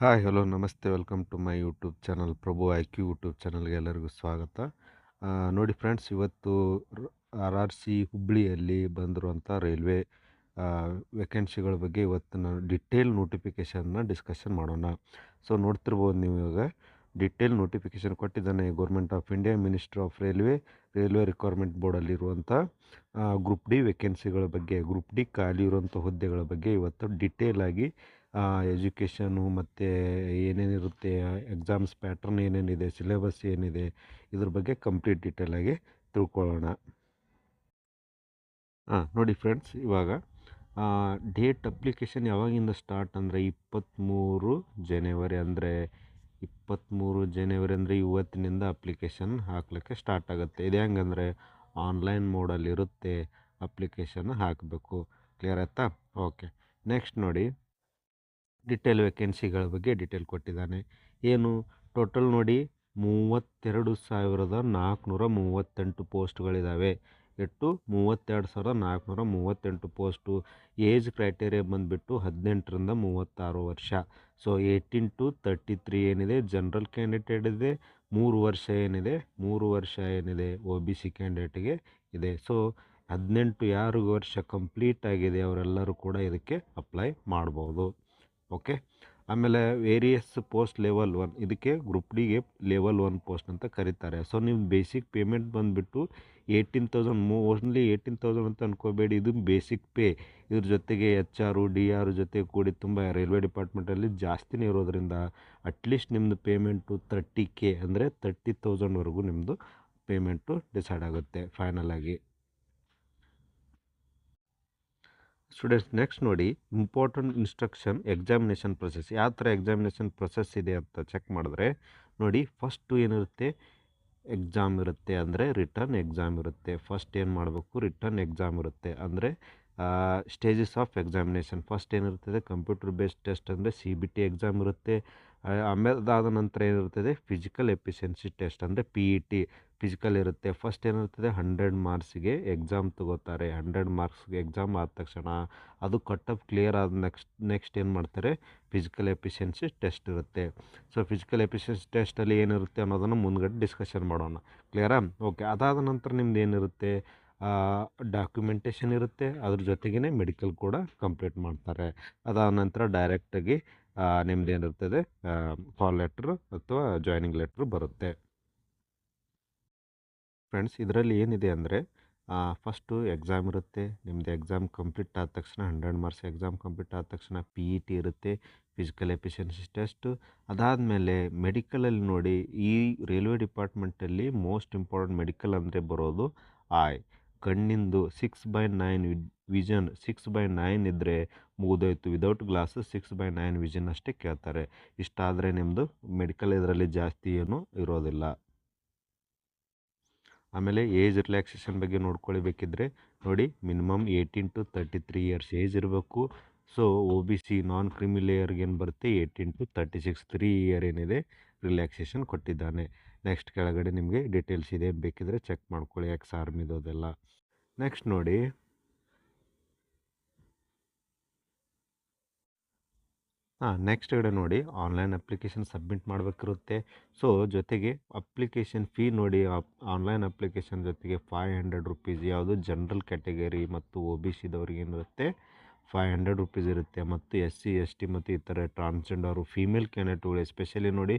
Hi, hello, ನಮಸ್ತೆ. Welcome to my YouTube channel. Prabhu I Q YouTube ಚಾನಲ್ಗೆ ಎಲ್ಲರಿಗೂ ಸ್ವಾಗತ. ನೋಡಿ ಫ್ರೆಂಡ್ಸ್, ಇವತ್ತು ಆರ್ ಆರ್ ಸಿ ಹುಬ್ಬಳ್ಳಿಯಲ್ಲಿ ಬಂದಿರುವಂಥ ರೈಲ್ವೆ ವೇಕೆನ್ಸಿಗಳ ಬಗ್ಗೆ ಇವತ್ತು ನಾನು ಡಿಟೇಲ್ ನೋಟಿಫಿಕೇಶನ್ನ ಡಿಸ್ಕಷನ್ ಮಾಡೋಣ. ಸೊ, ನೋಡ್ತಿರ್ಬೋದು ನೀವು ಇವಾಗ. ಡಿಟೇಲ್ ನೋಟಿಫಿಕೇಶನ್ ಕೊಟ್ಟಿದ್ದಾನೆ government of India ministry of railway railway requirement ಬೋರ್ಡಲ್ಲಿರುವಂಥ group D ವೇಕೆನ್ಸಿಗಳ ಬಗ್ಗೆ ಗ್ರೂಪ್ ಡಿ ಖಾಲಿ ಇರುವಂಥ ಹುದ್ದೆಗಳ ಬಗ್ಗೆ ಇವತ್ತು ಡಿಟೇಲ್ ಆಗಿ ಎಜುಕೇಷನು ಮತ್ತು ಏನೇನಿರುತ್ತೆ ಎಕ್ಸಾಮ್ಸ್ ಪ್ಯಾಟ್ರನ್ ಏನೇನಿದೆ ಸಿಲೆಬಸ್ ಏನಿದೆ, ಇದ್ರ ಬಗ್ಗೆ ಕಂಪ್ಲೀಟ್ ಡಿಟೇಲಾಗಿ ತಿಳ್ಕೊಳ್ಳೋಣ. ಹಾಂ ನೋಡಿ ಫ್ರೆಂಡ್ಸ್ ಇವಾಗ ಡೇಟ್ ಅಪ್ಲಿಕೇಶನ್ ಯಾವಾಗಿಂದ ಸ್ಟಾರ್ಟ್ ಅಂದರೆ ಇಪ್ಪತ್ತ್ಮೂರು ಜನವರಿ ಅಂದರೆ ಇಪ್ಪತ್ತ್ಮೂರು ಜನವರಿ ಅಂದರೆ ಇವತ್ತಿನಿಂದ ಅಪ್ಲಿಕೇಶನ್ ಹಾಕಲಿಕ್ಕೆ ಸ್ಟಾರ್ಟ್ ಆಗುತ್ತೆ. ಇದು ಹೆಂಗಂದರೆ ಆನ್ಲೈನ್ ಮೋಡಲ್ಲಿ ಇರುತ್ತೆ ಅಪ್ಲಿಕೇಶನ್ ಹಾಕಬೇಕು. ಕ್ಲಿಯರ್ ಆಯ್ತಾ? ಓಕೆ ನೆಕ್ಸ್ಟ್ ನೋಡಿ ಡಿಟೇಲ್ ವೇಕೆನ್ಸಿಗಳ ಬಗ್ಗೆ ಡಿಟೇಲ್ ಕೊಟ್ಟಿದ್ದಾನೆ. ಏನು? ಟೋಟಲ್ ನೋಡಿ ಮೂವತ್ತೆರಡು ಸಾವಿರದ ನಾಲ್ಕುನೂರ ಮೂವತ್ತೆಂಟು ಪೋಸ್ಟ್ಗಳಿದ್ದಾವೆ ಎಷ್ಟು ಮೂವತ್ತೆರಡು ಸಾವಿರದ ನಾಲ್ಕುನೂರ ಮೂವತ್ತೆಂಟು ಪೋಸ್ಟು. ಏಜ್ ಕ್ರೈಟೇರಿಯಾ ಬಂದುಬಿಟ್ಟು ಹದಿನೆಂಟರಿಂದ ಮೂವತ್ತಾರು ವರ್ಷ. So, eighteen to thirty three ಏನಿದೆ, ಜನರಲ್ ಕ್ಯಾಂಡಿಡೇಟ್ ಇದೆ. ಮೂರು ವರ್ಷ ಏನಿದೆ, ಮೂರು ವರ್ಷ ಏನಿದೆ, ಒ ಬಿ ಸಿ ಕ್ಯಾಂಡಿಡೇಟಿಗೆ ಇದೆ. ಸೊ, ಹದಿನೆಂಟು ಯಾರು ವರ್ಷ ಕಂಪ್ಲೀಟ್ ಆಗಿದೆ, ಅವರೆಲ್ಲರೂ ಕೂಡ ಇದಕ್ಕೆ ಅಪ್ಲೈ ಮಾಡ್ಬೋದು. ಓಕೆ? ಆಮೇಲೆ ವೇರಿಯಸ್ ಪೋಸ್ಟ್ ಲೆವೆಲ್ ಒನ್, ಇದಕ್ಕೆ ಗ್ರೂಪ್ ಡಿಗೆ ಲೆವೆಲ್ ಒನ್ ಪೋಸ್ಟ್ ಅಂತ ಕರೀತಾರೆ. ಸೊ, ನೀವು ಬೇಸಿಕ್ ಪೇಮೆಂಟ್ ಬಂದುಬಿಟ್ಟು ಏಯ್ಟೀನ್ ತೌಸಂಡ್ ಮೋ, ಓನ್ಲಿ ಏಯ್ಟೀನ್ ತೌಸಂಡ್ ಅಂತ ಅನ್ಕೋಬೇಡಿ. ಇದು ಬೇಸಿಕ್ ಪೇ. ಇದ್ರ ಜೊತೆಗೆ ಎಚ್ ಆರು, ಡಿ ಆರ್ ಜೊತೆ ಕೂಡಿ ತುಂಬ ರೈಲ್ವೆ ಡಿಪಾರ್ಟ್ಮೆಂಟಲ್ಲಿ ಜಾಸ್ತಿನೇ ಇರೋದರಿಂದ ಅಟ್ಲೀಸ್ಟ್ ನಿಮ್ಮದು ಪೇಮೆಂಟು ತರ್ಟಿ ಕೆ ಅಂದರೆ ತರ್ಟಿ ತೌಸಂಡ್ವರೆಗೂ ನಿಮ್ಮದು ಪೇಮೆಂಟು ಡಿಸೈಡ್ ಆಗುತ್ತೆ ಫೈನಲ್ ಆಗಿ. ಸ್ಟೂಡೆಂಟ್ಸ್ ನೆಕ್ಸ್ಟ್ ನೋಡಿ ಇಂಪಾರ್ಟೆಂಟ್ ಇನ್ಸ್ಟ್ರಕ್ಷನ್ ಎಕ್ಸಾಮಿನೇಷನ್ ಪ್ರೊಸೆಸ್ ಯಾವ ಥರ ಎಕ್ಸಾಮಿನೇಷನ್ ಪ್ರೊಸೆಸ್ ಇದೆ ಅಂತ ಚೆಕ್ ಮಾಡಿದ್ರೆ, ನೋಡಿ ಫಸ್ಟು ಏನಿರುತ್ತೆ ಎಕ್ಸಾಮ್ ಇರುತ್ತೆ ಅಂದರೆ ರಿಟರ್ನ್ ಎಕ್ಸಾಮ್ ಇರುತ್ತೆ. ಫಸ್ಟ್ ಏನು ಮಾಡಬೇಕು? ರಿಟರ್ನ್ ಎಕ್ಸಾಮ್ ಇರುತ್ತೆ. ಅಂದರೆ ಸ್ಟೇಜಸ್ ಆಫ್ ಎಕ್ಸಾಮಿನೇಷನ್. ಫಸ್ಟ್ ಏನಿರ್ತದೆ ಕಂಪ್ಯೂಟರ್ ಬೇಸ್ಡ್ ಟೆಸ್ಟ್ ಅಂದರೆ ಸಿ ಬಿ ಟಿ ಎಕ್ಸಾಮ್ ಇರುತ್ತೆ. ಆಮೇಲೆ ಅದಾದ ನಂತರ ಏನಿರ್ತದೆ ಫಿಸಿಕಲ್ ಎಫಿಷಿಯನ್ಸಿ ಟೆಸ್ಟ್ ಅಂದರೆ ಪಿ ಇ ಟಿ. ಫಿಸಿಕಲ್ ಇರುತ್ತೆ. ಫಸ್ಟ್ ಏನಿರ್ತದೆ ಹಂಡ್ರೆಡ್ ಮಾರ್ಕ್ಸ್ಗೆ ಎಕ್ಸಾಮ್ ತಗೋತಾರೆ. ಹಂಡ್ರೆಡ್ ಮಾರ್ಕ್ಸ್ಗೆ ಎಕ್ಸಾಮ್ ಆದ ತಕ್ಷಣ ಅದು ಕಟ್ಟಪ್ ಕ್ಲಿಯರ್ ಆದ ನೆಕ್ಸ್ಟ್ ನೆಕ್ಸ್ಟ್ ಏನು ಮಾಡ್ತಾರೆ? ಫಿಸಿಕಲ್ ಎಫಿಷಿಯನ್ಸಿ ಟೆಸ್ಟ್ ಇರುತ್ತೆ. ಸೊ ಫಿಸಿಕಲ್ ಎಫಿಷಿಯನ್ಸಿ ಟೆಸ್ಟಲ್ಲಿ ಏನಿರುತ್ತೆ ಅನ್ನೋದನ್ನು ಮುಂದ್ಗಡೆ ಡಿಸ್ಕಷನ್ ಮಾಡೋಣ. ಕ್ಲಿಯರಾ ಓಕೆ ಅದಾದ ನಂತರ ನಿಮ್ದು ಏನಿರುತ್ತೆ? ಡಾಕ್ಯುಮೆಂಟೇಷನ್ ಇರುತ್ತೆ. ಅದ್ರ ಜೊತೆಗೇ ಮೆಡಿಕಲ್ ಕೂಡ ಕಂಪ್ಲೀಟ್ ಮಾಡ್ತಾರೆ. ಅದಾದ ನಂತರ ಡೈರೆಕ್ಟಾಗಿ ನಿಮ್ದು ಏನಿರ್ತದೆ? ಕಾಲ್ ಲೆಟ್ರು ಅಥವಾ ಜಾಯ್ನಿಂಗ್ ಲೆಟ್ರು ಬರುತ್ತೆ. ಫ್ರೆಂಡ್ಸ್, ಇದರಲ್ಲಿ ಏನಿದೆ ಅಂದರೆ ಫಸ್ಟು ಎಕ್ಸಾಮ್ ಇರುತ್ತೆ ನಿಮ್ಮದು ಎಕ್ಸಾಮ್ ಕಂಪ್ಲೀಟ್ ಆದ ತಕ್ಷಣ ಹಂಡ್ರೆಡ್ ಮಾರ್ಕ್ಸ್ ಎಕ್ಸಾಮ್ ಕಂಪ್ಲೀಟ್ ಆದ ತಕ್ಷಣ ಪಿ ಇ ಟಿ ಇರುತ್ತೆ, ಫಿಸಿಕಲ್ ಎಫಿಷಿಯನ್ಸಿ ಟೆಸ್ಟು. ಅದಾದಮೇಲೆ ಮೆಡಿಕಲಲ್ಲಿ ನೋಡಿ, ಈ ರೈಲ್ವೆ ಡಿಪಾರ್ಟ್ಮೆಂಟಲ್ಲಿ ಮೋಸ್ಟ್ ಇಂಪಾರ್ಟೆಂಟ್ ಮೆಡಿಕಲ್ ಅಂದರೆ ಬರೋದು eye ಕಣ್ಣಿಂದು six by nine vision six by nine ಇದ್ದರೆ ಮುಗಿದೋಯ್ತು. Without glass six by nine vision ಅಷ್ಟೇ ಕೇಳ್ತಾರೆ. ಇಷ್ಟಾದರೆ ನಿಮ್ಮದು ಮೆಡಿಕಲ್ ಇದರಲ್ಲಿ ಜಾಸ್ತಿ ಏನೂ ಇರೋದಿಲ್ಲ. ಆಮೇಲೆ ಏಜ್ ರಿಲ್ಯಾಕ್ಸೇಷನ್ ಬಗ್ಗೆ ನೋಡ್ಕೊಳ್ಬೇಕಿದ್ರೆ ನೋಡಿ minimum eighteen to thirty three years age ಇರಬೇಕು. So, O B C non creamy ಲೇಯರ್ಗೆ ಏನು ಬರುತ್ತೆ? Eighteen to thirty six three year ಏನಿದೆ ರಿಲ್ಯಾಕ್ಸೇಷನ್ ಕೊಟ್ಟಿದ್ದಾನೆ. ನೆಕ್ಸ್ಟ್ ಕೆಳಗಡೆ ನಿಮಗೆ ಡೀಟೇಲ್ಸ್ ಇದೆ. ಬೇಕಿದ್ರೆ ಚೆಕ್ ಮಾಡ್ಕೊಳ್ಳಿ ಎಕ್ಸ್ ಆರ್ಮಿದು ಅದೆಲ್ಲ ನೆಕ್ಸ್ಟ್ ನೋಡಿ ಹಾಂ ನೆಕ್ಸ್ಟ್ ಕಡೆ ನೋಡಿ ಆನ್ಲೈನ್ ಅಪ್ಲಿಕೇಶನ್ ಸಬ್ಮಿಟ್ ಮಾಡಬೇಕಿರುತ್ತೆ. ಸೊ ಜೊತೆಗೆ ಅಪ್ಲಿಕೇಶನ್ ಫೀ ನೋಡಿ ಆನ್ಲೈನ್ ಅಪ್ಲಿಕೇಶನ್ ಜೊತೆಗೆ ಫೈವ್ ಹಂಡ್ರೆಡ್ ರುಪೀಸ್ ಯಾವುದು ಜನರಲ್ ಕ್ಯಾಟಗರಿ ಮತ್ತು ಒ ಬಿ ಸಿದವ್ರಿಗೆ ಏನಿರುತ್ತೆ ಫೈವ್ ಹಂಡ್ರೆಡ್ ರುಪೀಸ್ ಇರುತ್ತೆ. ಮತ್ತು ಎಸ್ ಸಿ ಎಸ್ ಟಿ ಮತ್ತು ಈ ಥರ ಟ್ರಾನ್ಸ್ಜೆಂಡರು ಫೀಮೇಲ್ ಕ್ಯಾಂಡಿಡೇಟ್ಗಳು ಎಸ್ಪೆಷಲಿ ನೋಡಿ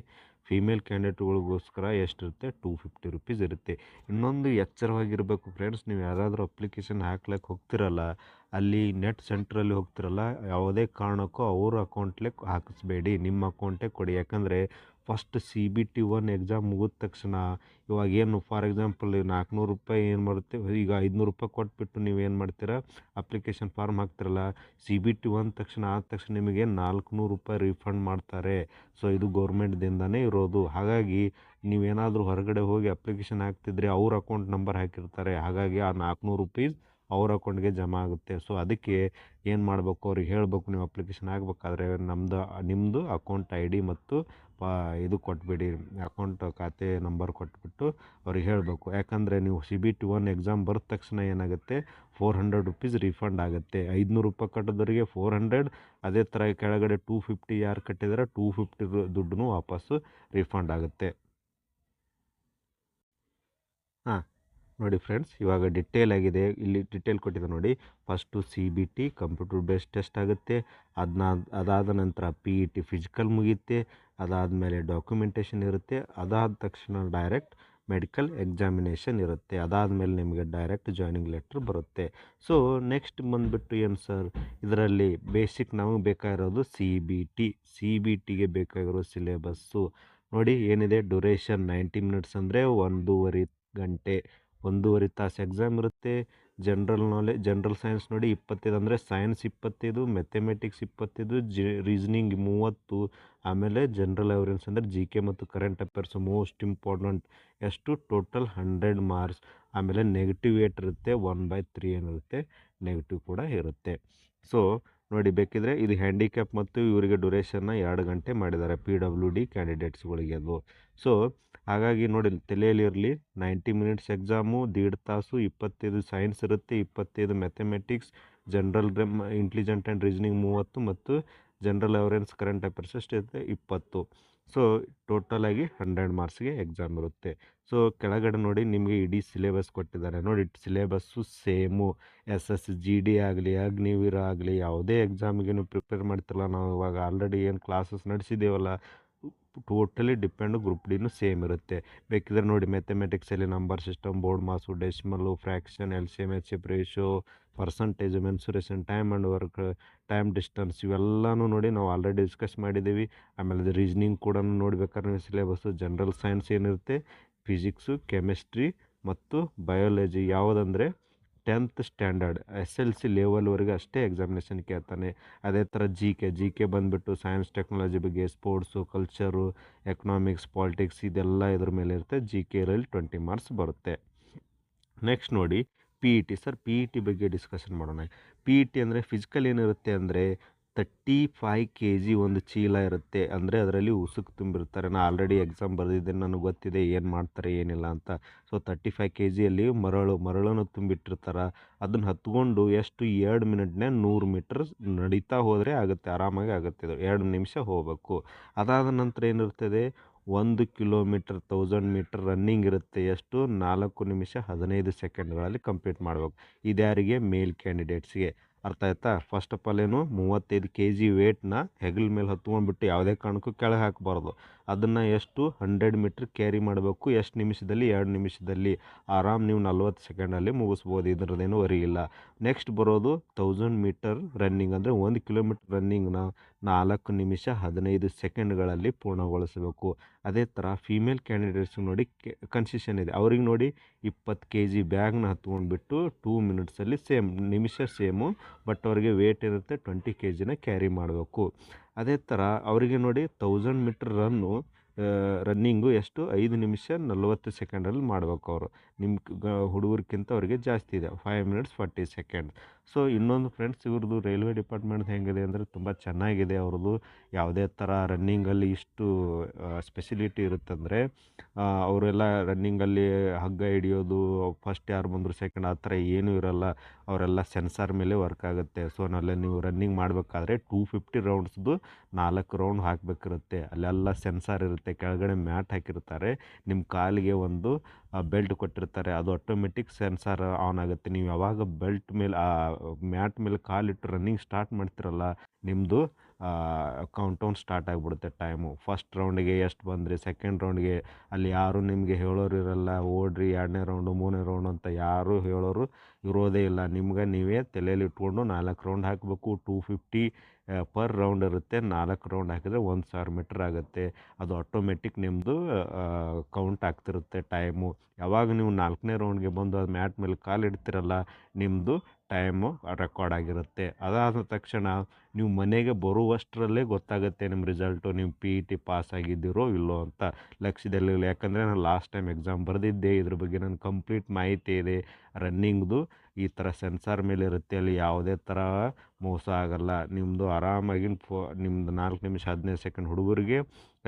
ಫೀಮೇಲ್ ಕ್ಯಾಂಡಿಡೇಟ್ಗಳಿಗೋಸ್ಕರ ಎಷ್ಟಿರುತ್ತೆ? ಟೂ ಫಿಫ್ಟಿ ರುಪೀಸ್ ಇರುತ್ತೆ. ಇನ್ನೊಂದು ಎಚ್ಚರವಾಗಿರಬೇಕು ಫ್ರೆಂಡ್ಸ್, ನೀವು ಯಾರಾದರೂ ಅಪ್ಲಿಕೇಶನ್ ಹಾಕ್ಲಿಕ್ಕೆ ಹೋಗ್ತಿರಲ್ಲ, ಅಲ್ಲಿ ನೆಟ್ ಸೆಂಟ್ರಲ್ಲಿ ಹೋಗ್ತಿರಲ್ಲ, ಯಾವುದೇ ಕಾರಣಕ್ಕೂ ಅವ್ರ ಅಕೌಂಟ್ಲೆ ಹಾಕಿಸ್ಬೇಡಿ, ನಿಮ್ಮ ಅಕೌಂಟೇ ಕೊಡಿ. ಯಾಕಂದರೆ first C B T one exam ಮುಗಿದ ತಕ್ಷಣ ಇವಾಗ ಏನು ಫಾರ್ ಎಕ್ಸಾಂಪಲ್ ನಾಲ್ಕುನೂರು ರೂಪಾಯಿ ಏನು ಮಾಡುತ್ತೆ, ಈಗ ಐದುನೂರು ರೂಪಾಯಿ ಕೊಟ್ಬಿಟ್ಟು ನೀವು ಏನು ಮಾಡ್ತೀರಾ? ಅಪ್ಲಿಕೇಶನ್ ಫಾರ್ಮ್ ಹಾಕ್ತಿರಲ್ಲ ಸಿ ಬಿ ಟಿ ಒನ್ ತಕ್ಷಣ ಆದ ತಕ್ಷಣ ನಿಮಗೆ ನಾಲ್ಕುನೂರು ರೂಪಾಯಿ ರೀಫಂಡ್ ಮಾಡ್ತಾರೆ. ಸೊ ಇದು ಗೌರ್ಮೆಂಟ್ದಿಂದನೇ ಇರೋದು. ಹಾಗಾಗಿ ನೀವೇನಾದರೂ ಹೊರಗಡೆ ಹೋಗಿ ಅಪ್ಲಿಕೇಶನ್ ಹಾಕ್ತಿದ್ರೆ ಅವ್ರ ಅಕೌಂಟ್ ನಂಬರ್ ಹಾಕಿರ್ತಾರೆ. ಹಾಗಾಗಿ ಆ ನಾಲ್ಕುನೂರು ರುಪೀಸ್ ಅವ್ರ ಅಕೌಂಟ್ಗೆ ಜಮಾ ಆಗುತ್ತೆ. ಸೊ, ಅದಕ್ಕೆ ಏನು ಮಾಡಬೇಕು? ಅವ್ರಿಗೆ ಹೇಳಬೇಕು, ನೀವು ಅಪ್ಲಿಕೇಶನ್ ಆಗಬೇಕಾದ್ರೆ ನಮ್ಮದು ನಿಮ್ಮದು ಅಕೌಂಟ್ ಐ ಡಿ ಮತ್ತು ಇದು ಕೊಟ್ಬಿಡಿ, ಅಕೌಂಟ್ ಖಾತೆ ನಂಬರ್ ಕೊಟ್ಬಿಟ್ಟು ಅವ್ರಿಗೆ ಹೇಳಬೇಕು. ಯಾಕಂದರೆ ನೀವು C B T one exam ಬರೆದ ತಕ್ಷಣ ಏನಾಗುತ್ತೆ? ಫೋರ್ ಹಂಡ್ರೆಡ್ ರುಪೀಸ್ ರೀಫಂಡ್ ಆಗುತ್ತೆ. ಐದುನೂರು ರೂಪಾಯಿ ಕಟ್ಟಿದವರಿಗೆ ಫೋರ್ ಹಂಡ್ರೆಡ್, ಅದೇ ಥರ ಕೆಳಗಡೆ ಟೂ ಫಿಫ್ಟಿ ಯಾರು ಕಟ್ಟಿದ್ರೆ ಟೂ ಫಿಫ್ಟಿ ದುಡ್ಡು ವಾಪಸ್ಸು ರೀಫಂಡ್ ಆಗುತ್ತೆ. ಹಾಂ. ನೋಡಿ ಫ್ರೆಂಡ್ಸ್, ಇವಾಗ ಡಿಟೇಲ್ ಆಗಿದೆ. ಇಲ್ಲಿ ಡಿಟೇಲ್ ಕೊಟ್ಟಿದೆ ನೋಡಿ. First C B T computer based test ಆಗುತ್ತೆ. ಅದನ್ನ ಅದಾದ ನಂತರ ಪಿ ಇ ಟಿ ಫಿಸಿಕಲ್ ಮುಗಿಯುತ್ತೆ. ಅದಾದಮೇಲೆ ಡಾಕ್ಯುಮೆಂಟೇಷನ್ ಇರುತ್ತೆ. ಅದಾದ ತಕ್ಷಣ ಡೈರೆಕ್ಟ್ ಮೆಡಿಕಲ್ ಎಕ್ಸಾಮಿನೇಷನ್ ಇರುತ್ತೆ. ಅದಾದಮೇಲೆ ನಿಮಗೆ ಡೈರೆಕ್ಟ್ ಜಾಯ್ನಿಂಗ್ ಲೆಟ್ರ್ ಬರುತ್ತೆ. ಸೊ ನೆಕ್ಸ್ಟ್ ಬಂದುಬಿಟ್ಟು ಏನು ಸರ್ ಇದರಲ್ಲಿ ಬೇಸಿಕ್ ನಮಗೆ ಬೇಕಾಗಿರೋದು C B T C B ಟಿಗೆ ಬೇಕಾಗಿರೋ ಸಿಲೆಬಸ್ಸು ನೋಡಿ, ಏನಿದೆ? ಡ್ಯೂರೇಷನ್ ನೈಂಟಿ ಮಿನಿಟ್ಸ್ ಅಂದರೆ ಒಂದೂವರೆ ಗಂಟೆ. ಒಂದೂವರೆ ತಾಸು ಎಕ್ಸಾಮ್ ಇರುತ್ತೆ. ಜನ್ರಲ್ ನಾಲೆಜ್ ಜನ್ರಲ್ ಸೈನ್ಸ್ ನೋಡಿ ಇಪ್ಪತ್ತೈದು ಅಂದರೆ ಸೈನ್ಸ್ ಇಪ್ಪತ್ತೈದು ಮೆಥಮೆಟಿಕ್ಸ್ ಇಪ್ಪತ್ತೈದು ಜಿ ರೀಸನಿಂಗ್ ಮೂವತ್ತು, ಆಮೇಲೆ ಜನ್ರಲ್ ಅವೇರೆನ್ಸ್ ಅಂದರೆ ಜಿ ಕೆ ಮತ್ತು ಕರೆಂಟ್ ಅಫೇರ್ಸ್ ಮೋಸ್ಟ್ ಇಂಪಾರ್ಟೆಂಟ್ ಎಷ್ಟು? ಟೋಟಲ್ ಹಂಡ್ರೆಡ್ ಮಾರ್ಕ್ಸ್ ಆಮೇಲೆ ನೆಗೆಟಿವ್ ಏಟ್ ಇರುತ್ತೆ ಒನ್ ಬೈ ತ್ರೀ ಏನಿರುತ್ತೆ ನೆಗೆಟಿವ್ ಕೂಡ ಇರುತ್ತೆ. ಸೊ ನೋಡಿ, ಬೇಕಿದ್ರೆ ಇದು ಹ್ಯಾಂಡಿಕ್ಯಾಪ್ ಮತ್ತು ಇವರಿಗೆ ಡ್ಯೂರೇಷನ್ನ ಎರಡು ಗಂಟೆ ಮಾಡಿದ್ದಾರೆ ಪಿ ಡಬ್ಲ್ಯೂ ಡಿ ಕ್ಯಾಂಡಿಡೇಟ್ಸ್ಗಳಿಗೆ ಅದು. ಸೊ ಹಾಗಾಗಿ ನೋಡಿ, ತಲೆಯಲ್ಲಿರಲಿ ನೈಂಟಿ ಮಿನಿಟ್ಸ್ ಎಕ್ಸಾಮು ದೀಡ್ ತಾಸು, ಇಪ್ಪತ್ತೈದು ಸೈನ್ಸ್ ಇರುತ್ತೆ, ಇಪ್ಪತ್ತೈದು mathematics general intelligent and reasoning ಮೂವತ್ತು ಮತ್ತು ಜನರಲ್ ಅವೇರೆನ್ಸ್ ಕರೆಂಟ್ ಅಫೇರ್ಸ್ ಎಷ್ಟಿರುತ್ತೆ ಇಪ್ಪತ್ತು. ಸೊ ಟೋಟಲಾಗಿ ಹಂಡ್ರೆಡ್ ಮಾರ್ಕ್ಸ್ಗೆ ಎಕ್ಸಾಮ್ ಇರುತ್ತೆ ಸೊ, ಕೆಳಗಡೆ ನೋಡಿ ನಿಮಗೆ ಇಡೀ ಸಿಲೆಬಸ್ ಕೊಟ್ಟಿದ್ದಾರೆ. ನೋಡಿ, syllabus same. S S G D ಆಗಲಿ, ಅಗ್ನಿವೀರ ಆಗಲಿ, ಯಾವುದೇ ಎಕ್ಸಾಮಿಗೇನು ಪ್ರಿಪೇರ್ ಮಾಡ್ತಿರಲ್ಲ ನಾವು ಇವಾಗ ಆಲ್ರೆಡಿ ಏನು ಕ್ಲಾಸಸ್ ನಡೆಸಿದ್ದೀವಲ್ಲ ಟೋಟಲಿ ಡಿಪೆಂಡ್ ಗ್ರೂಪ್ ಡಿನು ಸೇಮ್ ಇರುತ್ತೆ. ಬೇಕಿದ್ರೆ ನೋಡಿ ಮ್ಯಾಥಮೆಟಿಕ್ಸಲ್ಲಿ number system, BODMAS, decimal, fraction, L C M H F ratio percentage mensuration time and work time distance ಇವೆಲ್ಲನೂ ನೋಡಿ ನಾವು ಆಲ್ರೆಡಿ ಡಿಸ್ಕಸ್ ಮಾಡಿದ್ದೀವಿ. ಆಮೇಲೆ ಅದು ರೀಸ್ನಿಂಗ್ ಕೂಡ ನೋಡ್ಬೇಕಾದ್ರೆ ನೀವು ಸಿಲೆಬಸ್ಸು ಜನರಲ್ ಸೈನ್ಸ್ ಏನಿರುತ್ತೆ ಫಿಸಿಕ್ಸು ಕೆಮಿಸ್ಟ್ರಿ ಮತ್ತು biology ಯಾವುದಂದರೆ tenth standard S L C ಲೆವೆಲ್ವರೆಗೆ ಅಷ್ಟೇ ಎಕ್ಸಾಮಿನೇಷನ್ ಕೇಳ್ತಾನೆ. ಅದೇ ಥರ ಜಿ ಕೆ ಜಿ ಕೆ ಬಂದುಬಿಟ್ಟು ಸೈನ್ಸ್ ಟೆಕ್ನಾಲಜಿ ಬಗ್ಗೆ ಸ್ಪೋರ್ಟ್ಸು ಕಲ್ಚರು ಎಕನಾಮಿಕ್ಸ್ ಪಾಲಿಟಿಕ್ಸ್ ಇದೆಲ್ಲ ಇದ್ರ ಮೇಲೆ ಇರುತ್ತೆ ಜಿ ಕೆ ಇರಲ್ಲಿ ಟ್ವೆಂಟಿ ಮಾರ್ಕ್ಸ್ ಬರುತ್ತೆ. ನೆಕ್ಸ್ಟ್ ನೋಡಿ P E T sir P E T ಬಗ್ಗೆ ಡಿಸ್ಕಷನ್ ಮಾಡೋಣ. ಪಿ ಇ ಟಿ ಅಂದರೆ ಫಿಸಿಕಲ್ ಏನಿರುತ್ತೆ ಅಂದರೆ ತರ್ಟಿ ಫೈವ್ ಕೆ ಜಿ ಒಂದು ಚೀಲ ಇರುತ್ತೆ. ಅಂದರೆ ಅದರಲ್ಲಿ ಉಸುಕು ತುಂಬಿರ್ತಾರೆ. ನಾನು ಆಲ್ರೆಡಿ ಎಕ್ಸಾಮ್ ಬರೆದಿದ್ದೇನೆ, ನನಗೆ ಗೊತ್ತಿದೆ ಏನು ಮಾಡ್ತಾರೆ, ಏನಿಲ್ಲ ಅಂತ. ಸೊ ತರ್ಟಿ ಫೈವ್ ಕೆ ಜಿಯಲ್ಲಿ ಮರಳು, ಮರಳನ್ನು ತುಂಬಿಟ್ಟಿರ್ತಾರೆ. ಅದನ್ನು ಹತ್ಕೊಂಡು ಎಷ್ಟು? ಎರಡು ಮಿನಿಟ್ನೇ ನೂರು ಮೀಟರ್ ನಡೀತಾ ಹೋದರೆ ಆಗುತ್ತೆ, ಆರಾಮಾಗಿ ಆಗುತ್ತೆ ಇದು ಎರಡು ನಿಮಿಷ ಹೋಗಬೇಕು. ಅದಾದ ನಂತರ ಏನಿರ್ತದೆ? ಒಂದು ಕಿಲೋಮೀಟರ್ ತೌಸಂಡ್ ಮೀಟರ್ ರನ್ನಿಂಗ್ ಇರುತ್ತೆ. ಎಷ್ಟು? ನಾಲ್ಕು ನಿಮಿಷ ಹದಿನೈದು ಸೆಕೆಂಡ್ಗಳಲ್ಲಿ ಕಂಪ್ಲೀಟ್ ಮಾಡಬೇಕು. ಇದ್ಯಾರಿಗೆ ಮೇಲ್ ಕ್ಯಾಂಡಿಡೇಟ್ಸ್ಗೆ ಅರ್ಥ ಆಯ್ತಾ? ಫಸ್ಟ್ ಆಫ್ ಆಲ್ ಏನು? ಮೂವತ್ತೈದು ಕೆ ಜಿ ವೇಟ್ನ ಹೆಗಲ್ ಮೇಲೆ ಹತ್ಕೊಂಡ್ಬಿಟ್ಟು ಯಾವುದೇ ಕಾರಣಕ್ಕೂ ಕೆಳಗೆ ಹಾಕಬಾರ್ದು. ಅದನ್ನು ಎಷ್ಟು ಹಂಡ್ರೆಡ್ ಮೀಟ್ರ್ ಕ್ಯಾರಿ ಮಾಡಬೇಕು, ಎಷ್ಟು ನಿಮಿಷದಲ್ಲಿ, ಎರಡು ನಿಮಿಷದಲ್ಲಿ? ಆರಾಮ್ ನೀವು ನಲ್ವತ್ತು ಸೆಕೆಂಡಲ್ಲಿ ಮುಗಿಸ್ಬೋದು ವರಿ ಇಲ್ಲ. ನೆಕ್ಸ್ಟ್ ಬರೋದು ತೌಸಂಡ್ ಮೀಟರ್ ರನ್ನಿಂಗ್ ಅಂದರೆ ಒಂದು ಕಿಲೋಮೀಟ್ರ್ ರನ್ನಿಂಗ್ನ ನಾಲ್ಕು ನಿಮಿಷ ಹದಿನೈದು ಸೆಕೆಂಡ್ಗಳಲ್ಲಿ ಪೂರ್ಣಗೊಳಿಸಬೇಕು. ಅದೇ ಥರ ಫೀಮೇಲ್ ಕ್ಯಾಂಡಿಡೇಟ್ಸ್ ನೋಡಿ ಕನ್ಸಿಷನ್ ಇದೆ. ಅವ್ರಿಗೆ ನೋಡಿ ಇಪ್ಪತ್ತು ಕೆ ಜಿ ಬ್ಯಾಗ್ನ ಹತ್ಕೊಂಡ್ಬಿಟ್ಟು ಟೂ ಮಿನಿಟ್ಸಲ್ಲಿ ಸೇಮ್ ನಿಮಿಷ ಸೇಮು ಬಟ್ ಅವ್ರಿಗೆ ವೇಟ್ ಇರುತ್ತೆ ಟ್ವೆಂಟಿ ಕೆ ಜಿನ ಕ್ಯಾರಿ ಮಾಡಬೇಕು. ಅದೇ ಥರ ಅವರಿಗೆ ನೋಡಿ ತೌಸಂಡ್ ಮೀಟ್ರ್ ರನ್ನು ರನ್ನಿಂಗು ಎಷ್ಟು? ಐದು ನಿಮಿಷ ನಲ್ವತ್ತು ಸೆಕೆಂಡಲ್ಲಿ ಮಾಡ್ಬೇಕು ಅವರು. ನಿಮ್ಮ ಗ, ಹುಡುಗರ್ಕಿಂತ ಅವರಿಗೆ ಜಾಸ್ತಿ ಇದೆ. Five minutes forty second so ಇನ್ನೊಂದು ಫ್ರೆಂಡ್ಸ್ ಇವ್ರದ್ದು ರೈಲ್ವೆ ಡಿಪಾರ್ಟ್ಮೆಂಟ್ ಹೆಂಗಿದೆ ಅಂದರೆ ತುಂಬ ಚೆನ್ನಾಗಿದೆ. ಅವ್ರದ್ದು ಯಾವುದೇ ಥರ ರನ್ನಿಂಗಲ್ಲಿ ಇಷ್ಟು ಸ್ಪೆಸಿಲಿಟಿ ಇರುತ್ತಂದರೆ ಅವರೆಲ್ಲ ರನ್ನಿಂಗಲ್ಲಿ ಹಗ್ಗ ಹಿಡಿಯೋದು ಫಸ್ಟ್ ಯಾರು ಬಂದರು ಸೆಕೆಂಡ್ ಆ ಥರ ಏನೂ ಇರೋಲ್ಲ. ಅವರೆಲ್ಲ ಸೆನ್ಸಾರ್ ಮೇಲೆ ವರ್ಕ್ ಆಗುತ್ತೆ. ಸೊ ಅಲ್ಲೇ ನೀವು ರನ್ನಿಂಗ್ ಮಾಡಬೇಕಾದ್ರೆ ಟೂ ಫಿಫ್ಟಿ ರೌಂಡ್ಸ್ದು ನಾಲ್ಕು ರೌಂಡ್ ಹಾಕಬೇಕಿರುತ್ತೆ. ಅಲ್ಲೆಲ್ಲ ಸೆನ್ಸಾರ್ ಇರುತ್ತೆ. ಕೆಳಗಡೆ ಮ್ಯಾಟ್ ಹಾಕಿರ್ತಾರೆ ನಿಮ್ಮ ಕಾಲಿಗೆ ಒಂದು ಬೆಲ್ಟ್ ಕೊಟ್ಟಿರ್ತಾರೆ. ಅದು ಆಟೋಮೆಟಿಕ್ ಸೆನ್ಸಾರ್ ಆನ್ ಆಗುತ್ತೆ. ನೀವು ಯಾವಾಗ ಬೆಲ್ಟ್ ಮೇಲೆ, ಆ ಮ್ಯಾಟ್ ಮೇಲೆ ಕಾಲಿಟ್ಟು ರನ್ನಿಂಗ್ ಸ್ಟಾರ್ಟ್ ಮಾಡ್ತಿರಲ್ಲ ನಿಮ್ಮದು ಕೌಂಟೌನ್ ಸ್ಟಾರ್ಟ್ ಆಗಿಬಿಡುತ್ತೆ ಟೈಮು ಫಸ್ಟ್ ರೌಂಡಿಗೆ ಎಷ್ಟು ಬಂದ್ರಿ? ಸೆಕೆಂಡ್ ರೌಂಡ್ಗೆ ಅಲ್ಲಿ ಯಾರೂ ನಿಮಗೆ ಹೇಳೋರು ಇರಲ್ಲ. ಓಡ್ರಿ, ಎರಡನೇ ರೌಂಡು ಮೂರನೇ ರೌಂಡು ಅಂತ ಯಾರೂ ಹೇಳೋರು ಇರೋದೇ ಇಲ್ಲ. ನಿಮ್ಗೆ ನೀವೇ ತಲೆಯಲ್ಲಿ ಇಟ್ಕೊಂಡು ನಾಲ್ಕು ರೌಂಡ್ ಹಾಕಬೇಕು. ಟೂ ಫಿಫ್ಟಿ ಪರ್ ರೌಂಡ್ ಇರುತ್ತೆ. ನಾಲ್ಕು ರೌಂಡ್ ಹಾಕಿದರೆ ಒಂದು ಸಾವಿರ ಮೀಟ್ರ್ ಆಗುತ್ತೆ. ಅದು ಆಟೋಮೆಟಿಕ್ ನಿಮ್ಮದು ಕೌಂಟ್ ಆಗ್ತಿರುತ್ತೆ ಟೈಮು ಯಾವಾಗ ನೀವು ನಾಲ್ಕನೇ ರೌಂಡ್ಗೆ ಬಂದು ಅದು ಮ್ಯಾಟ್ ಮೇಲೆ ಕಾಲು ಇಡ್ತಿರಲ್ಲ ನಿಮ್ಮದು ಟೈಮು ರೆಕಾರ್ಡ್ ಆಗಿರುತ್ತೆ. ಅದಾದ ತಕ್ಷಣ ನೀವು ಮನೆಗೆ ಬರುವಷ್ಟರಲ್ಲೇ ಗೊತ್ತಾಗುತ್ತೆ ನಿಮ್ಮ ರಿಸಲ್ಟು, ನೀವು ಪಿ ಇ ಟಿ ಪಾಸ್ ಆಗಿದ್ದೀರೋ ಇಲ್ಲೋ ಅಂತ ಲಕ್ಷ್ಯದಲ್ಲಿ ಯಾಕಂದರೆ ನಾನು ಲಾಸ್ಟ್ ಟೈಮ್ ಎಕ್ಸಾಮ್ ಬರೆದಿದ್ದೆ, ಇದ್ರ ಬಗ್ಗೆ ನನ್ನ ಕಂಪ್ಲೀಟ್ ಮಾಹಿತಿ ಇದೆ. ರನ್ನಿಂಗ್ದು ಈ ಥರ ಸೆನ್ಸಾರ್ ಮೇಲೆ ಇರುತ್ತೆ, ಅಲ್ಲಿ ಯಾವುದೇ ಥರ ಮೋಸ ಆಗಲ್ಲ. ನಿಮ್ಮದು ಆರಾಮಾಗಿ ಫೋ ನಿಮ್ಮದು ನಾಲ್ಕು ನಿಮಿಷ, ಹದಿನೈದು ಸೆಕೆಂಡ್ ಹುಡುಗರಿಗೆ,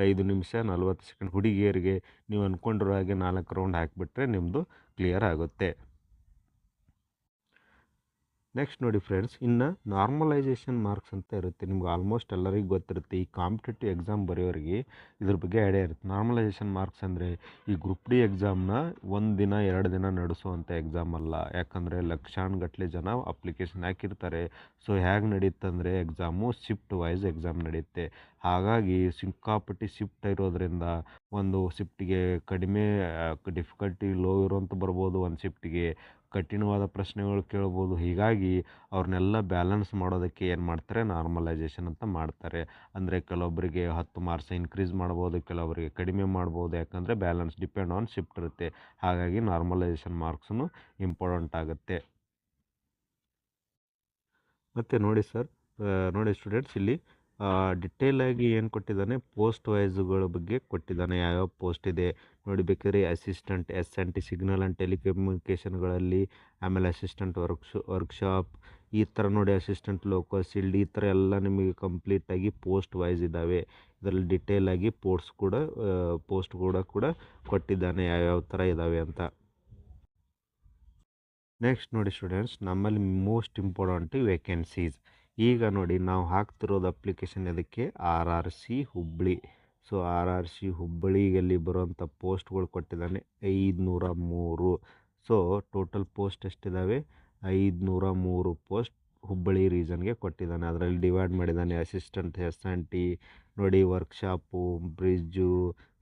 ಐದು ನಿಮಿಷ, ನಲ್ವತ್ತು ಸೆಕೆಂಡ್ ಹುಡುಗಿಯರಿಗೆ, ನೀವು ಅಂದ್ಕೊಂಡಿರೋ ಹಾಗೆ ನಾಲ್ಕು ರೌಂಡ್ ಹಾಕಿಬಿಟ್ರೆ ನಿಮ್ಮದು ಕ್ಲಿಯರ್ ಆಗುತ್ತೆ. ನೆಕ್ಸ್ಟ್ ನೋಡಿ ಫ್ರೆಂಡ್ಸ್ ಇನ್ನು ನಾರ್ಮಲೈಸೇಷನ್ ಮಾರ್ಕ್ಸ್ ಅಂತ ಇರುತ್ತೆ. ನಿಮ್ಗೆ ಆಲ್ಮೋಸ್ಟ್ ಎಲ್ಲರಿಗೂ ಗೊತ್ತಿರುತ್ತೆ. ಈ ಕಾಂಪಿಟೇಟಿವ್ ಎಕ್ಸಾಮ್ ಬರೆಯೋರಿಗೆ ಇದ್ರ ಬಗ್ಗೆ ಐಡಿಯಾ ಇರುತ್ತೆ. ನಾರ್ಮಲೈಸೇಷನ್ ಮಾರ್ಕ್ಸ್ ಅಂದರೆ ಈ ಗ್ರೂಪ್ ಡಿ ಎಕ್ಸಾಮ್ನ ಒಂದು ದಿನ, ಎರಡು ದಿನ ನಡೆಸುವಂಥ ಎಕ್ಸಾಮ್ ಅಲ್ಲ. ಯಾಕಂದರೆ ಲಕ್ಷಾನುಗಟ್ಟಲೆ ಜನ ಅಪ್ಲಿಕೇಶನ್ ಹಾಕಿರ್ತಾರೆ. ಸೊ ಹೇಗೆ ನಡೀತಂದರೆ ಎಕ್ಸಾಮು ಶಿಫ್ಟ್ ವೈಸ್ ಎಕ್ಸಾಮ್ ನಡೆಯುತ್ತೆ ಹಾಗಾಗಿ ಸಿಕ್ಕಾಪಟ್ಟಿ ಶಿಫ್ಟ್ ಇರೋದ್ರಿಂದ ಒಂದು ಶಿಫ್ಟಿಗೆ ಕಡಿಮೆ ಡಿಫಿಕಲ್ಟಿ ಲೋ ಇರೋಂಥ ಬರ್ಬೋದು, ಒಂದು ಶಿಫ್ಟಿಗೆ ಕಠಿಣವಾದ ಪ್ರಶ್ನೆಗಳು ಕೇಳ್ಬೋದು. ಹೀಗಾಗಿ ಅವ್ರನ್ನೆಲ್ಲ ಬ್ಯಾಲೆನ್ಸ್ ಮಾಡೋದಕ್ಕೆ ಏನು ಮಾಡ್ತಾರೆ? ನಾರ್ಮಲೈಸೇಷನ್ ಅಂತ ಮಾಡ್ತಾರೆ. ಅಂದರೆ ಕೆಲವೊಬ್ಬರಿಗೆ ಹತ್ತು ಮಾರ್ಕ್ಸ್ ಇನ್ಕ್ರೀಸ್ ಮಾಡ್ಬೋದು ಕೆಲವೊಬ್ಬರಿಗೆ ಕಡಿಮೆ ಮಾಡ್ಬೋದು. ಯಾಕಂದರೆ ಬ್ಯಾಲೆನ್ಸ್ ಡಿಪೆಂಡ್ ಆನ್ ಶಿಫ್ಟ್ ಇರುತ್ತೆ. ಹಾಗಾಗಿ ನಾರ್ಮಲೈಸೇಷನ್ ಮಾರ್ಕ್ಸೂ ಇಂಪಾರ್ಟೆಂಟ್ ಆಗುತ್ತೆ. ಮತ್ತು ನೋಡಿ ಸರ್ ನೋಡಿ ಸ್ಟೂಡೆಂಟ್ಸ್ ಇಲ್ಲಿ ಡಿಟೇಲಾಗಿ ಏನು ಕೊಟ್ಟಿದ್ದಾನೆ? ಪೋಸ್ಟ್ ವೈಸ್ಗಳ ಬಗ್ಗೆ ಕೊಟ್ಟಿದ್ದಾನೆ. ಯಾವ್ಯಾವ ಪೋಸ್ಟ್ ಇದೆ? ನೋಡಿ ಬೇಕಾದ್ರೆ assistant S N T signal and ಟೆಲಿಕಮ್ಯುನಿಕೇಷನ್ಗಳಲ್ಲಿ ಆಮೇಲೆ ಅಸಿಸ್ಟೆಂಟ್ ವರ್ಕ್ಸ್ ವರ್ಕ್ಶಾಪ್ ಈ ಥರ ನೋಡಿ ಅಸಿಸ್ಟೆಂಟ್ ಲೋಕೋ ಸಿಲ್ಡ್ ಈ ಥರ ಎಲ್ಲ ನಿಮಗೆ ಕಂಪ್ಲೀಟಾಗಿ ಪೋಸ್ಟ್ ವೈಸ್ ಇದ್ದಾವೆ. ಇದರಲ್ಲಿ ಡಿಟೇಲಾಗಿ ಪೋಸ್ಟ್ ಕೂಡ ಪೋಸ್ಟ್ ಕೂಡ ಕೂಡ ಕೊಟ್ಟಿದ್ದಾನೆ. ಯಾವ್ಯಾವ ಥರ ಇದ್ದಾವೆ ಅಂತ. ನೆಕ್ಸ್ಟ್ ನೋಡಿ ಸ್ಟೂಡೆಂಟ್ಸ್ ನಮ್ಮಲ್ಲಿ ಮೋಸ್ಟ್ ಇಂಪಾರ್ಟೆಂಟ್ ವೇಕೆನ್ಸೀಸ್ ಈಗ ನೋಡಿ ನಾವು ಹಾಕ್ತಿರೋದು ಅಪ್ಲಿಕೇಶನ್ ಅದಕ್ಕೆ R R C Hubballi so R R C ಹುಬ್ಬಳ್ಳಿಯಲ್ಲಿ ಬರುವಂಥ ಪೋಸ್ಟ್ಗಳು ಕೊಟ್ಟಿದ್ದಾನೆ. ಐದುನೂರ ಮೂರು. ಸೊ ಟೋಟಲ್ ಪೋಸ್ಟ್ ಎಷ್ಟಿದ್ದಾವೆ ಐದುನೂರ ಮೂರು ಪೋಸ್ಟ್ ಹುಬ್ಬಳ್ಳಿ ರೀಜನ್ಗೆ ಕೊಟ್ಟಿದ್ದಾನೆ. ಅದರಲ್ಲಿ ಡಿವೈಡ್ ಮಾಡಿದ್ದಾನೆ ಅಸಿಸ್ಟೆಂಟ್ ಎಸ್ ಆ್ಯಂಡ್ ಟಿ ನೋಡಿ ವರ್ಕ್ಶಾಪು ಬ್ರಿಡ್ಜು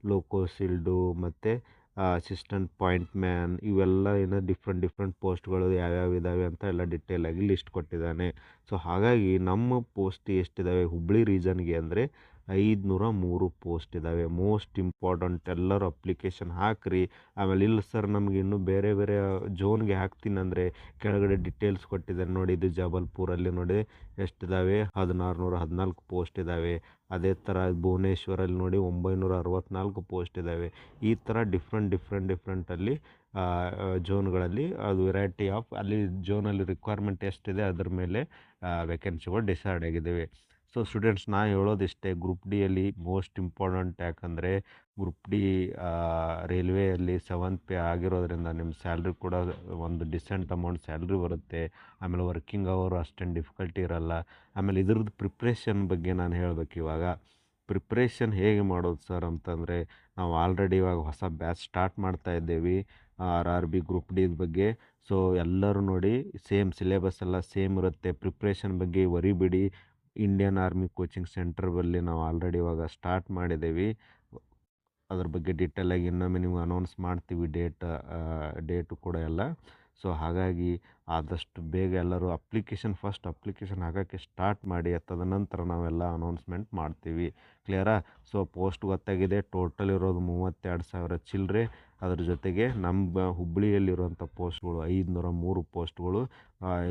ಲೋಕೋಸಿಲ್ಡು ಮತ್ತು ಅಸಿಸ್ಟೆಂಟ್, ಪಾಯಿಂಟ್ ಮ್ಯಾನ್ ಇವೆಲ್ಲ ಏನು ಡಿಫ್ರೆಂಟ್ ಡಿಫ್ರೆಂಟ್ ಪೋಸ್ಟ್ಗಳು ಯಾವ್ಯಾವ ಇದ್ದಾವೆ ಅಂತ ಎಲ್ಲ ಡಿಟೇಲಾಗಿ ಲಿಸ್ಟ್ ಕೊಟ್ಟಿದ್ದಾನೆ. ಸೊ ಹಾಗಾಗಿ ನಮ್ಮ ಪೋಸ್ಟ್ ಎಷ್ಟಿದ್ದಾವೆ ಹುಬ್ಬಳ್ಳಿ ರೀಜನ್ಗೆ ಅಂದರೆ ಐದುನೂರ ಮೂರು ಪೋಸ್ಟ್ ಇದ್ದಾವೆ ಮೋಸ್ಟ್ ಇಂಪಾರ್ಟೆಂಟ್ ಎಲ್ಲರೂ ಅಪ್ಲಿಕೇಶನ್ ಹಾಕಿರಿ. ಆಮೇಲೆ ಇಲ್ಲ ಸರ್, ನಮಗೆ ಇನ್ನೂ ಬೇರೆ ಬೇರೆ ಜೋನ್ಗೆ ಹಾಕ್ತೀನಿ ಅಂದರೆ ಕೆಳಗಡೆ ಡಿಟೇಲ್ಸ್ ಕೊಟ್ಟಿದ್ದಾರೆ ನೋಡಿ, ಇದು ಜಬಲ್ಪುರಲ್ಲಿ ನೋಡಿ ಎಷ್ಟಿದ್ದಾವೆ ಹದಿನಾರು ನೂರ ಹದಿನಾಲ್ಕು ಪೋಸ್ಟ್ ಇದ್ದಾವೆ ಅದೇ ಥರ ಭುವನೇಶ್ವರಲ್ಲಿ ನೋಡಿ ಒಂಬೈನೂರ ಅರವತ್ತ್ನಾಲ್ಕು ಪೋಸ್ಟ್ ಇದ್ದಾವೆ ಈ ಥರ ಡಿಫ್ರೆಂಟ್ ಡಿಫ್ರೆಂಟ್ ಡಿಫ್ರೆಂಟಲ್ಲಿ ಜೋನ್ಗಳಲ್ಲಿ ಅದು ವೆರೈಟಿ ಆಫ್ ಅಲ್ಲಿ ಜೋನಲ್ಲಿ ರಿಕ್ವೈರ್ಮೆಂಟ್ ಎಷ್ಟಿದೆ ಅದರ ಮೇಲೆ ವೇಕೆನ್ಸಿಗಳು ಡಿಸೈಡ್ ಆಗಿದ್ದಾವೆ ಸೊ ಸ್ಟೂಡೆಂಟ್ಸ್ ನಾ ಹೇಳೋದಿಷ್ಟೇ ಗ್ರೂಪ್ ಡಿಯಲ್ಲಿ ಮೋಸ್ಟ್ ಇಂಪಾರ್ಟೆಂಟ್ ಯಾಕಂದರೆ ಗ್ರೂಪ್ ಡಿ ರೈಲ್ವೆಯಲ್ಲಿ ಸೆವೆಂತ್ ಪೇ ಆಗಿರೋದ್ರಿಂದ ನಿಮ್ಮ ಸ್ಯಾಲ್ರಿ ಕೂಡ ಒಂದು ಡಿಸೆಂಟ್ ಅಮೌಂಟ್ ಸ್ಯಾಲ್ರಿ ಬರುತ್ತೆ. ಆಮೇಲೆ ವರ್ಕಿಂಗ್ ಅವರು ಅಷ್ಟೇನು ಡಿಫಿಕಲ್ಟಿ ಇರಲ್ಲ. ಆಮೇಲೆ ಇದ್ರದ್ದು ಪ್ರಿಪ್ರೇಷನ್ ಬಗ್ಗೆ ನಾನು ಹೇಳಬೇಕು ಇವಾಗ. ಪ್ರಿಪ್ರೇಷನ್ ಹೇಗೆ ಮಾಡೋದು ಸರ್ ಅಂತಂದರೆ ನಾವು ಆಲ್ರೆಡಿ ಇವಾಗ ಹೊಸ ಬ್ಯಾಚ್ ಸ್ಟಾರ್ಟ್ ಮಾಡ್ತಾ ಇದ್ದೇವೆ R R B group D ಬಗ್ಗೆ. ಸೊ ಎಲ್ಲರೂ ನೋಡಿ ಸೇಮ್ ಸಿಲೆಬಸ್ ಎಲ್ಲ ಸೇಮ್ ಇರುತ್ತೆ. ಪ್ರಿಪ್ರೇಷನ್ ಬಗ್ಗೆ ವರಿಬಿಡಿ. ಇಂಡಿಯನ್ ಆರ್ಮಿ ಕೋಚಿಂಗ್ ಸೆಂಟರ್ ಬಲ್ಲಿ ನಾವು ಆಲ್ರೆಡಿ ಇವಾಗ ಸ್ಟಾರ್ಟ್ ಮಾಡಿದ್ದೀವಿ ಅದ್ರ ಬಗ್ಗೆ ಡೀಟೇಲಾಗಿ ಇನ್ನೊಮ್ಮೆ ನಿಮ್ಗೆ ಅನೌನ್ಸ್ ಮಾಡ್ತೀವಿ ಡೇಟ್ ಡೇಟು ಕೂಡ ಎಲ್ಲ. ಸೊ ಹಾಗಾಗಿ ಆದಷ್ಟು ಬೇಗ ಎಲ್ಲರೂ ಅಪ್ಲಿಕೇಶನ್ ಫಸ್ಟ್ ಅಪ್ಲಿಕೇಶನ್ ಹಾಕೋಕ್ಕೆ ಸ್ಟಾರ್ಟ್ ಮಾಡಿ ತದನಂತರ ನಾವೆಲ್ಲ ಅನೌನ್ಸ್ಮೆಂಟ್ ಮಾಡ್ತೀವಿ. ಕ್ಲಿಯರಾ ಸೊ ಪೋಸ್ಟ್ ಗೊತ್ತಾಗಿದೆ. ಟೋಟಲ್ ಇರೋದು ಮೂವತ್ತೆರಡು ಸಾವಿರ ಚಿಲ್ಲರೆ ಅದ್ರ ಜೊತೆಗೆ ನಮ್ಮ ಹುಬ್ಬಳ್ಳಿಯಲ್ಲಿರುವಂಥ ಪೋಸ್ಟ್ಗಳು ಐದುನೂರ ಮೂರು ಪೋಸ್ಟ್ಗಳು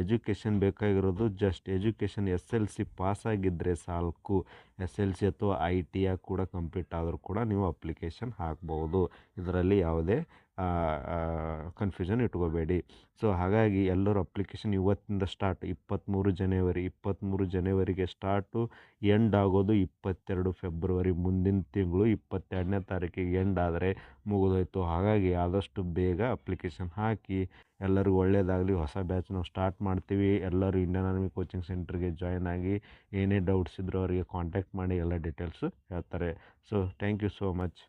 ಎಜುಕೇಷನ್ ಬೇಕಾಗಿರೋದು just education S L C ಪಾಸಾಗಿದ್ದರೆ ಸಾಕು ಎಸ್ ಎಲ್ ಸಿ ಅಥವಾ ಐ ಟಿ ಆಗಿ ಕೂಡ ಕಂಪ್ಲೀಟ್ ಆದರೂ ಕೂಡ ನೀವು ಅಪ್ಲಿಕೇಶನ್ ಹಾಕ್ಬೋದು. ಇದರಲ್ಲಿ ಯಾವುದೇ ಕನ್ಫ್ಯೂಷನ್ ಇಟ್ಕೋಬೇಡಿ. ಸೊ ಹಾಗಾಗಿ ಎಲ್ಲರೂ ಅಪ್ಲಿಕೇಶನ್ ಇವತ್ತಿಂದ ಸ್ಟಾರ್ಟ್ ಇಪ್ಪತ್ತ್ಮೂರು ಜನವರಿ ಇಪ್ಪತ್ತ್ಮೂರು ಜನವರಿಗೆ ಸ್ಟಾರ್ಟು ಎಂಡ್ ಆಗೋದು ಇಪ್ಪತ್ತೆರಡು ಫೆಬ್ರವರಿ ಮುಂದಿನ ತಿಂಗಳು ಇಪ್ಪತ್ತೆರಡನೇ ತಾರೀಕಿಗೆ ಎಂಡ್ ಆದರೆ ಮುಗಿದೋಯ್ತು. ಹಾಗಾಗಿ ಆದಷ್ಟು ಬೇಗ ಅಪ್ಲಿಕೇಶನ್ ಹಾಕಿ, ಎಲ್ಲರಿಗೂ ಒಳ್ಳೆಯದಾಗಲಿ ಹೊಸ ಬ್ಯಾಚ್ ನಾವು ಸ್ಟಾರ್ಟ್ ಮಾಡ್ತೀವಿ. ಎಲ್ಲರೂ ಇಂಡಿಯನ್ ಆರ್ಮಿ ಕೋಚಿಂಗ್ ಸೆಂಟ್ರಿಗೆ ಜಾಯ್ನ್ ಆಗಿ ಏನೇ ಡೌಟ್ಸ್ ಇದ್ದರೂ ಅವರಿಗೆ ಕಾಂಟ್ಯಾಕ್ಟ್ ಮಾಡಿ, ಎಲ್ಲ ಡೀಟೇಲ್ಸು ಹೇಳ್ತಾರೆ. So thank you so much